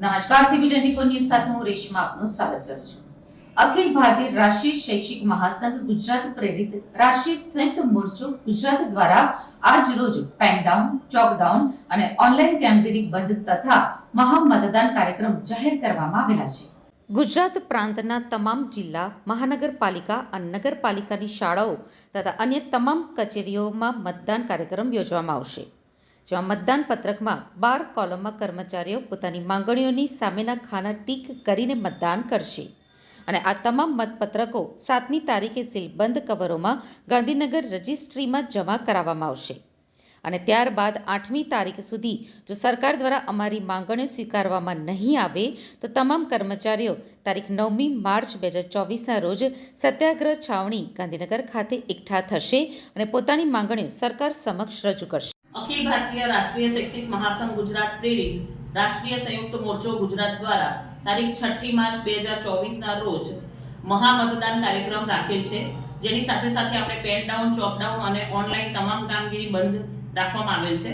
નમસ્કાર CB twenty four news સાથે હું રેશમા આપનું સ્વાગત કરું છું. અખિલ ભારતીય રાષ્ટ્રીય શૈક્ષિક મહાસંઘ ગુજરાત પ્રેરિત રાષ્ટ્રીય સંયુક્ત મોરચો ગુજરાત દ્વારા આજ રોજ પેનડાઉન ચોકડાઉન અને ઓનલાઈન કામગીરી બંધ તથા મહામતદાન કાર્યક્રમ જાહેર કરવામાં આવેલા છે. ગુજરાત પ્રાંતના તમામ જિલ્લા, મહાનગરપાલિકા અને નગરપાલિકાની શાળાઓ તથા અન્ય તમામ કચેરીઓમાં મતદાન કાર્યક્રમ યોજવામાં આવશે. જેમાં મતદાન પત્રકમાં બાર કોલમમાં કર્મચારીઓ પોતાની માંગણીઓની સામેના ખાના ટીક કરીને મતદાન કરશે. અને આ તમામ મતપત્રકો સાતમી તારીખે સીલબંધ કવરોમાં ગાંધીનગર રજિસ્ટ્રીમાં જમા કરાવવામાં આવશે. અને ત્યારબાદ આઠમી તારીખ સુધી જો સરકાર દ્વારા અમારી માંગણીઓ સ્વીકારવામાં નહીં આવે, તો તમામ કર્મચારીઓ તારીખ નવમી માર્ચ બે હજાર ચોવીસના રોજ સત્યાગ્રહ છાવણી ગાંધીનગર ખાતે એકઠા થશે અને પોતાની માંગણીઓ સરકાર સમક્ષ રજૂ કરશે. અખિલ ભારતીય રાષ્ટ્રીય શૈક્ષિક મહાસંઘ ગુજરાત પ્રેરિત રાષ્ટ્રીય સંયુક્ત મોરચો ગુજરાત દ્વારા તારીખ છઠ્ઠી માર્ચ બે હજાર ચોવીસના રોજ મહામતદાન કાર્યક્રમ રાખેલ છે. જેની સાથે સાથે આપણે પેન ડાઉન ચોક ડાઉન અને ઓનલાઈન તમામ કામગીરી બંધ રાખવામાં આવેલ છે.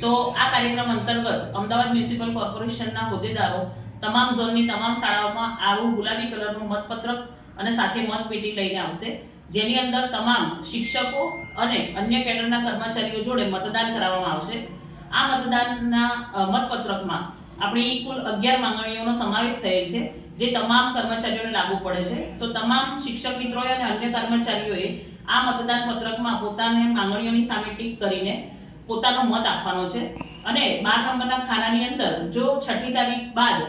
તો આ કાર્યક્રમ અંતર્ગત અમદાવાદ મ્યુનિસિપલ કોર્પોરેશનના હોદ્દેદારો તમામ ઝોનની તમામ શાળાઓમાં આવું ગુલાબી કલરનું મતપત્રક અને સાથે મતપેટી લઈને આવશે. જેની અંદર તમામ શિક્ષકો અને અન્ય કેડરના કર્મચારીઓ જોડે મતદાન કરાવવામાં આવશે. આ મતદાનના મતપત્રકમાં આપણી કુલ અગિયાર માંગણીઓનો સમાવેશ થયેલ છે, જે તમામ કર્મચારીઓને લાગુ પડે છે. તો તમામ શિક્ષક મિત્રોએ અને અન્ય કર્મચારીઓએ આ મતદાન પત્રકમાં પોતાની માંગણીઓની સામે ટીક કરીને પોતાનો મત આપવાનો છે. અને બાર નંબરના ખાનાની અંદર જો છઠ્ઠી તારીખ બાદ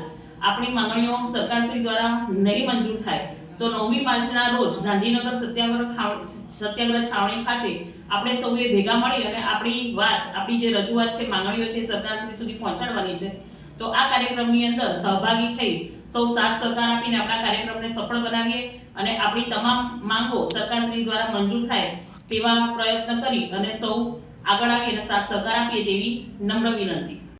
આપણી માંગણીઓ સરકારશ્રી દ્વારા નહીં મંજૂર થાય તો નવમી માર્ચના રોજ ગાંધીનગર સત્યાગ્રહ સત્યાગ્રહ છાવણી ખાતે આપણે સૌએ ભેગા મળી અને આપણી વાત, આપણી જે રજૂઆત છે, માંગણીઓ છે સરકારશ્રી સુધી પહોંચાડવાની છે. તો આ કાર્યક્રમની અંદર સહભાગી થઈ સૌ સાથ સહકાર આપીને આપણા કાર્યક્રમને સફળ બનાવીએ અને આપણી તમામ માંગો સરકારશ્રી દ્વારા મંજૂર થાય તેવા પ્રયત્ન કરી અને સૌ આગળ આવી અને સાથ સહકાર આપીએ તેવી નમ્ર વિનંતી.